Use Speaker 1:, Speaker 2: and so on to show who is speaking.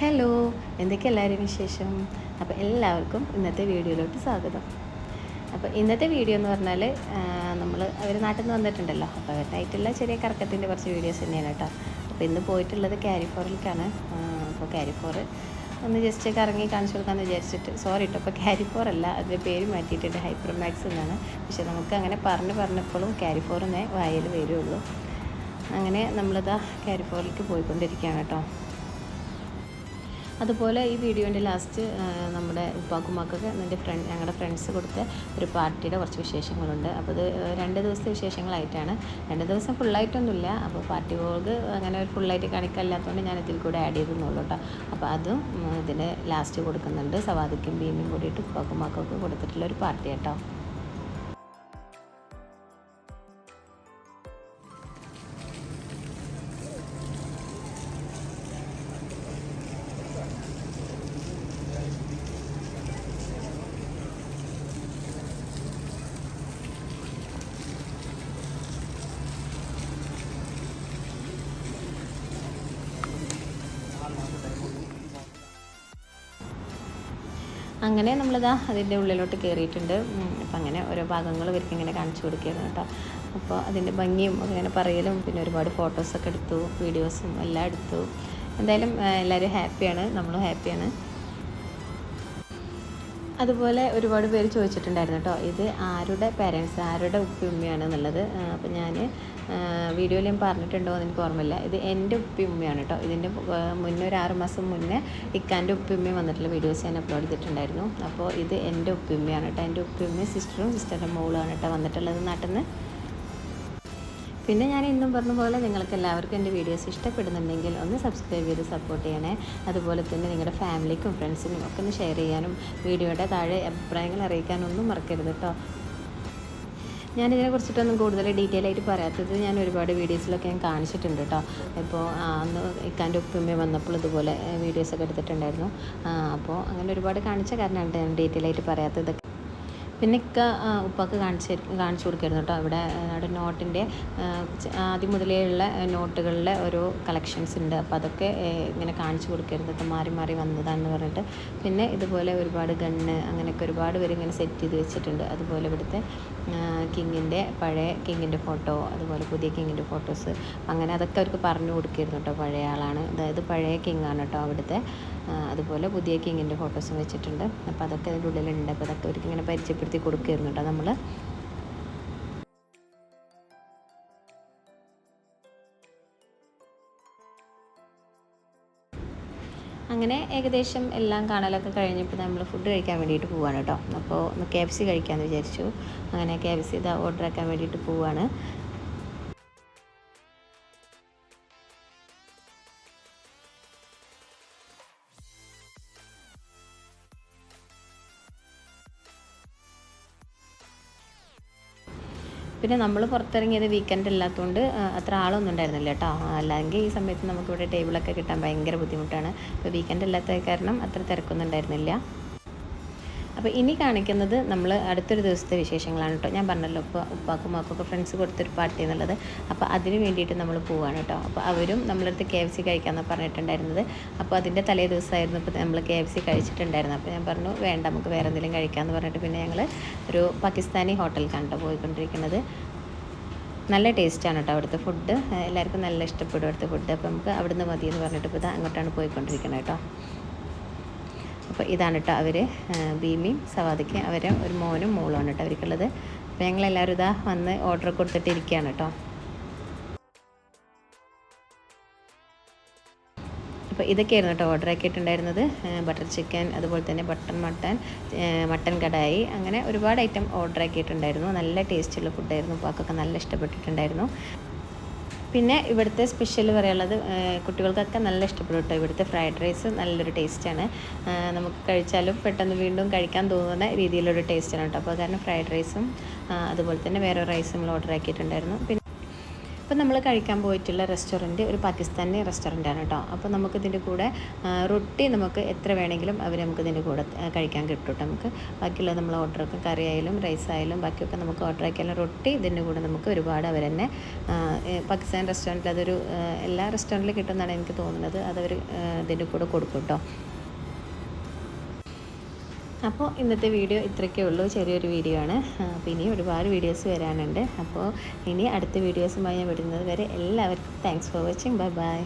Speaker 1: Hello എന്തൊക്കെ എല്ലാവരും വിശേഷം? അപ്പോൾ എല്ലാവർക്കും ഇന്നത്തെ വീഡിയോയിലോട്ട് സ്വാഗതം. അപ്പോൾ ഇന്നത്തെ വീഡിയോ എന്ന് പറഞ്ഞാൽ നമ്മൾ അവർ നാട്ടിൽ നിന്ന് വന്നിട്ടുണ്ടല്ലോ. അപ്പോൾ അവരുടെയായിട്ടുള്ള ചെറിയ കറക്കത്തിന്റെ കുറച്ച് വീഡിയോസ് തന്നെയാണ് കേട്ടോ. അപ്പോൾ ഇന്ന് പോയിട്ടുള്ളത് ക്യാരിഫോറിലേക്കാണ് അപ്പോൾ കാരിഫോർ ഒന്ന് ജസ്റ്റ് കറങ്ങി കാണിച്ചു കൊടുക്കാമെന്ന് വിചാരിച്ചിട്ട് സോറി കേട്ടോ അപ്പോൾ കാരിഫോർ അല്ല അതിന്റെ പേര് മാറ്റിയിട്ടുണ്ട് ഹൈപ്പർ മാക്സ് എന്നാണ്. പക്ഷേ നമുക്ക് അങ്ങനെ പറഞ്ഞ് പറഞ്ഞപ്പോഴും കാരിഫോർ എന്നേ വായിൽ വരുള്ളൂ. അങ്ങനെ നമ്മളിതാ കാരിഫോറിലേക്ക് പോയിക്കൊണ്ടിരിക്കുകയാണ് കേട്ടോ. അതുപോലെ ഈ വീഡിയോന്റെ ലാസ്റ്റ് നമ്മുടെ ഉപ്പാക്കുമാക്കൊക്കെ എന്റെ ഫ്രണ്ട് ഞങ്ങളുടെ ഫ്രണ്ട്സ് കൊടുത്ത ഒരു പാർട്ടിയുടെ കുറച്ച് വിശേഷങ്ങളുണ്ട്. അപ്പോൾ ഇത് രണ്ട് ദിവസത്തെ വിശേഷങ്ങളായിട്ടാണ്. രണ്ട് ദിവസം ഫുള്ളായിട്ടൊന്നുമില്ല. അപ്പോൾ പാർട്ടി വ്ളോഗ് അങ്ങനെ ഒരു ഫുള്ളായിട്ട് കണിക്കല്ലാത്തതുകൊണ്ട് ഞാൻ ഇതിൽ കൂടെ ആഡ് ചെയ്തെന്നുള്ളൂ കേട്ടോ അപ്പോൾ അതും ഇതിന് ലാസ്റ്റ് കൊടുക്കുന്നുണ്ട്. സവാദിക്കും ബീമിയും കൂടിയിട്ട് ഉപ്പാക്കുമാക്കൊക്കെ കൊടുത്തിട്ടുള്ള ഒരു പാർട്ടി കേട്ടോ അങ്ങനെ നമ്മളിതാ അതിന്റെ ഉള്ളിലോട്ട് കയറിയിട്ടുണ്ട് അപ്പം അങ്ങനെ ഓരോ ഭാഗങ്ങൾ ഇവർക്ക് ഇങ്ങനെ കാണിച്ചു കൊടുക്കുകയാണ് കേട്ടോ. അപ്പോൾ അതിന്റെ ഭംഗിയും അങ്ങനെ പറയലും പിന്നെ ഒരുപാട് ഫോട്ടോസൊക്കെ എടുത്തു വീഡിയോസും എല്ലാം എടുത്തു. എന്തായാലും എല്ലാവരും ഹാപ്പിയാണ്. നമ്മളും ഹാപ്പിയാണ്. അതുപോലെ ഒരുപാട് പേര് ചോദിച്ചിട്ടുണ്ടായിരുന്നു കേട്ടോ ഇത് ആരുടെ പേരൻസ് ആരുടെ ഉപ്പി ഉമ്മയാണ് എന്നുള്ളത് അപ്പോൾ ഞാൻ വീഡിയോയിൽ ഞാൻ പറഞ്ഞിട്ടുണ്ടോ എന്ന് എനിക്ക് ഓർമ്മയില്ല. ഇത് എന്റെ ഉപ്പി ഉമ്മയാണ് കേട്ടോ. ഇതിന്റെ മുന്നേ ഒരു ആറ് മാസം മുന്നേ ഇക്കാന്റെ ഉപ്പി ഉമ്മയും വന്നിട്ടുള്ള വീഡിയോസ് ഞാൻ അപ്ലോഡ് ചെയ്തിട്ടുണ്ടായിരുന്നു. അപ്പോൾ ഇത് എന്റെ ഉപ്പി ഉമ്മയാണ് കേട്ടോ. എന്റെ ഉപ്പി ഉമ്മയും സിസ്റ്ററും സിസ്റ്ററിന്റെ മോളുമാണ് കേട്ടോ വന്നിട്ടുള്ളത് നാട്ടിൽ നിന്ന്. പിന്നെ ഞാൻ ഇന്നും പറഞ്ഞ പോലെ നിങ്ങൾക്ക് എല്ലാവർക്കും എന്റെ വീഡിയോസ് ഇഷ്ടപ്പെടുന്നുണ്ടെങ്കിൽ ഒന്ന് സബ്സ്ക്രൈബ് ചെയ്ത് സപ്പോർട്ട് ചെയ്യണേ. അതുപോലെ തന്നെ നിങ്ങളുടെ ഫാമിലിക്കും ഫ്രണ്ട്സിനും ഒക്കെ ഒന്ന് ഷെയർ ചെയ്യാനും വീഡിയോയുടെ താഴെ അഭിപ്രായങ്ങൾ അറിയിക്കാനൊന്നും മറക്കരുത് കേട്ടോ ഞാനിതിനെ കുറിച്ചിട്ടൊന്നും കൂടുതൽ ഡീറ്റെയിൽ ആയിട്ട് പറയാത്തത് ഞാൻ ഒരുപാട് വീഡിയോസിലൊക്കെ ഞാൻ കാണിച്ചിട്ടുണ്ട് കേട്ടോ ഇപ്പോൾ അന്ന് ഇക്കാന്റെ ഉപ്പുമ്മ വന്നപ്പോൾ ഇതുപോലെ വീഡിയോസൊക്കെ എടുത്തിട്ടുണ്ടായിരുന്നു. അപ്പോൾ അങ്ങനെ ഒരുപാട് കാണിച്ച കാരണമാണ് ഞാൻ ഡീറ്റെയിൽ ആയിട്ട് പറയാത്തത്. പിന്നെ ഇക്ക ഉപ്പാക്ക് കാണിച്ച് കാണിച്ചു കൊടുക്കായിരുന്നു കേട്ടോ അവിടെ അവിടെ നോട്ടിന്റെ ആദ്യം മുതലേ ഉള്ള നോട്ടുകളിലെ ഓരോ കളക്ഷൻസ് ഉണ്ട്. അപ്പോൾ അതൊക്കെ ഇങ്ങനെ കാണിച്ചു കൊടുക്കായിരുന്നു ഇപ്പം മാറി മാറി വന്നതാണെന്ന് പറഞ്ഞിട്ട്. പിന്നെ ഇതുപോലെ ഒരുപാട് ഗണ്ണ് അങ്ങനെയൊക്കെ ഒരുപാട് പേര് ഇങ്ങനെ സെറ്റ് ചെയ്ത് വെച്ചിട്ടുണ്ട്. അതുപോലെ ഇവിടുത്തെ കിങ്ങിന്റെ പഴയ കിങ്ങിന്റെ ഫോട്ടോ അതുപോലെ പുതിയ കിങ്ങിന്റെ ഫോട്ടോസ് അങ്ങനെ അതൊക്കെ അവർക്ക് പറഞ്ഞു കൊടുക്കായിരുന്നു കേട്ടോ. പഴയ ആളാണ്. അതായത് പഴയ കിങ്ങാണ് കേട്ടോ അവിടുത്തെ. അതുപോലെ പുതിയ കിങ്ങിന്റെ ഫോട്ടോസും വെച്ചിട്ടുണ്ട്. അപ്പോൾ അതൊക്കെ അതിന്റെ ഉള്ളിലുണ്ട്. അപ്പോൾ അതൊക്കെ അവർക്ക് ഇങ്ങനെ പരിചയപ്പെടുത്തി കൊടുക്കുകയായിരുന്നു കേട്ടോ നമ്മൾ അങ്ങനെ ഏകദേശം എല്ലാം കാണലൊക്കെ കഴിഞ്ഞപ്പോൾ നമ്മൾ ഫുഡ് കഴിക്കാൻ വേണ്ടിയിട്ട് പോവാണ് കേട്ടോ. അപ്പോൾ ഒന്ന് കെ എഫ് സി കഴിക്കാമെന്ന് വിചാരിച്ചു. അങ്ങനെ കെ എഫ് സി ഇത് ഓർഡർ ആക്കാൻ വേണ്ടിയിട്ട് പോവാണ്. പിന്നെ നമ്മൾ പുറത്തിറങ്ങിയത് വീക്കെൻഡ് അല്ലാത്തതുകൊണ്ട് അത്ര ആളൊന്നും ഉണ്ടായിരുന്നില്ല കേട്ടോ അല്ലെങ്കിൽ ഈ സമയത്ത് നമുക്കിവിടെ ടേബിളൊക്കെ കിട്ടാൻ ഭയങ്കര ബുദ്ധിമുട്ടാണ്. അപ്പോൾ വീക്കെൻഡ് അല്ലാത്ത കാരണം അത്ര തിരക്കൊന്നും ഉണ്ടായിരുന്നില്ല. അപ്പോൾ ഇനി കാണിക്കുന്നത് നമ്മൾ അടുത്തൊരു ദിവസത്തെ വിശേഷങ്ങളാണ് കേട്ടോ. ഞാൻ പറഞ്ഞല്ലോ ഇപ്പോൾ ഉപ്പാക്കും മാക്കൊക്കെ ഫ്രണ്ട്സ് കൊടുത്തൊരു പാർട്ടി എന്നുള്ളത്. അപ്പോൾ അതിന് വേണ്ടിയിട്ട് നമ്മൾ പോവുകയാണ് കേട്ടോ. അപ്പോൾ അവരും നമ്മളടുത്ത് കെ എഫ് സി കഴിക്കാമെന്നാണ് പറഞ്ഞിട്ടുണ്ടായിരുന്നത്. അപ്പോൾ അതിന്റെ തലേ ദിവസമായിരുന്നു ഇപ്പോൾ നമ്മൾ കെ എഫ് സി കഴിച്ചിട്ടുണ്ടായിരുന്നു അപ്പോൾ ഞാൻ പറഞ്ഞു വേണ്ട നമുക്ക് വേറെ എന്തെങ്കിലും കഴിക്കാമെന്ന് പറഞ്ഞിട്ട് പിന്നെ ഞങ്ങൾ ഒരു പാകിസ്ഥാനി ഹോട്ടലിലാണ് കണ്ടോ പോയിക്കൊണ്ടിരിക്കുന്നത്. നല്ല ടേസ്റ്റാണ് കേട്ടോ അവിടുത്തെ ഫുഡ് എല്ലാവർക്കും നല്ല ഇഷ്ടപ്പെടും അവിടുത്തെ ഫുഡ് അപ്പോൾ നമുക്ക് അവിടുന്ന് മതി എന്ന് പറഞ്ഞിട്ട് ഇപ്പോൾ അങ്ങോട്ടാണ് പോയിക്കൊണ്ടിരിക്കുന്നത് കേട്ടോ. അപ്പോൾ ഇതാണ് കേട്ടോ അവർ ബീമിയും സവാദിക്ക് അവരെ ഒരു മോനും മോളുമാണ് കേട്ടോ അവർക്കുള്ളത്. അപ്പോൾ ഞങ്ങളെല്ലാവരും ഇതാ വന്ന് ഓർഡർ കൊടുത്തിട്ട് ഇരിക്കുകയാണ് കേട്ടോ അപ്പോൾ ഇതൊക്കെയായിരുന്നു കേട്ടോ ഓർഡർ ആക്കിയിട്ടുണ്ടായിരുന്നത്. ബട്ടർ ചിക്കൻ അതുപോലെ തന്നെ ബട്ടർ മട്ടൻ മട്ടൻ കടായി. അങ്ങനെ ഒരുപാട് ഐറ്റം ഓർഡർ ആക്കിയിട്ടുണ്ടായിരുന്നു. നല്ല ടേസ്റ്റുള്ള ഫുഡായിരുന്നു പാക്കൊക്കെ നല്ല ഇഷ്ടപ്പെട്ടിട്ടുണ്ടായിരുന്നു. പിന്നെ ഇവിടുത്തെ സ്പെഷ്യൽ പറയാനുള്ളത് കുട്ടികൾക്കൊക്കെ നല്ല ഇഷ്ടപ്പെടും കേട്ടോ ഇവിടുത്തെ ഫ്രൈഡ് റൈസ് നല്ലൊരു ടേസ്റ്റാണ് നമുക്ക് കഴിച്ചാലും പെട്ടെന്ന് വീണ്ടും കഴിക്കാൻ തോന്നുന്ന രീതിയിലൊരു ടേസ്റ്റാണ് കേട്ടോ അപ്പോൾ കാരണം ഫ്രൈഡ് റൈസും അതുപോലെ തന്നെ വേറെ റൈസും നമ്മൾ ഓർഡർ ആക്കിയിട്ടുണ്ടായിരുന്നു. പിന്നെ അപ്പോൾ നമ്മൾ കഴിക്കാൻ പോയിട്ടുള്ള റെസ്റ്റോറന്റ് ഒരു പാകിസ്ഥാനി റെസ്റ്റോറന്റ് ആണ് കേട്ടോ അപ്പോൾ നമുക്കിതിന്റെ കൂടെ റൊട്ടി നമുക്ക് എത്ര വേണമെങ്കിലും അവർ നമുക്ക് ഇതിന്റെ കൂടെ കഴിക്കാൻ കിട്ടും കേട്ടോ നമുക്ക്. ബാക്കിയുള്ള നമ്മൾ ഓർഡർ ഒക്കെ കറി ആയാലും റൈസ് ആയാലും ബാക്കിയൊക്കെ നമുക്ക് ഓർഡർ ആക്കിയാലും റൊട്ടി ഇതിന്റെ കൂടെ നമുക്ക് ഒരുപാട് അവർ തന്നെ പാകിസ്ഥാൻ റെസ്റ്റോറന്റിൽ അതൊരു എല്ലാ റെസ്റ്റോറന്റിലും കിട്ടുമെന്നാണ് എനിക്ക് തോന്നുന്നത്. അതവർ ഇതിന്റെ കൂടെ കൊടുക്കും കേട്ടോ അപ്പോൾ ഇന്നത്തെ വീഡിയോ ഇത്രയൊക്കെ ഉള്ളൂ. ചെറിയൊരു വീഡിയോ ആണ്. അപ്പോൾ ഇനി ഒരുപാട് വീഡിയോസ് വരാനുണ്ട്. അപ്പോൾ ഇനി അടുത്ത വീഡിയോസുമായി ഞാൻ വിടുന്നത് വരെ എല്ലാവർക്കും thanks for watching bye bye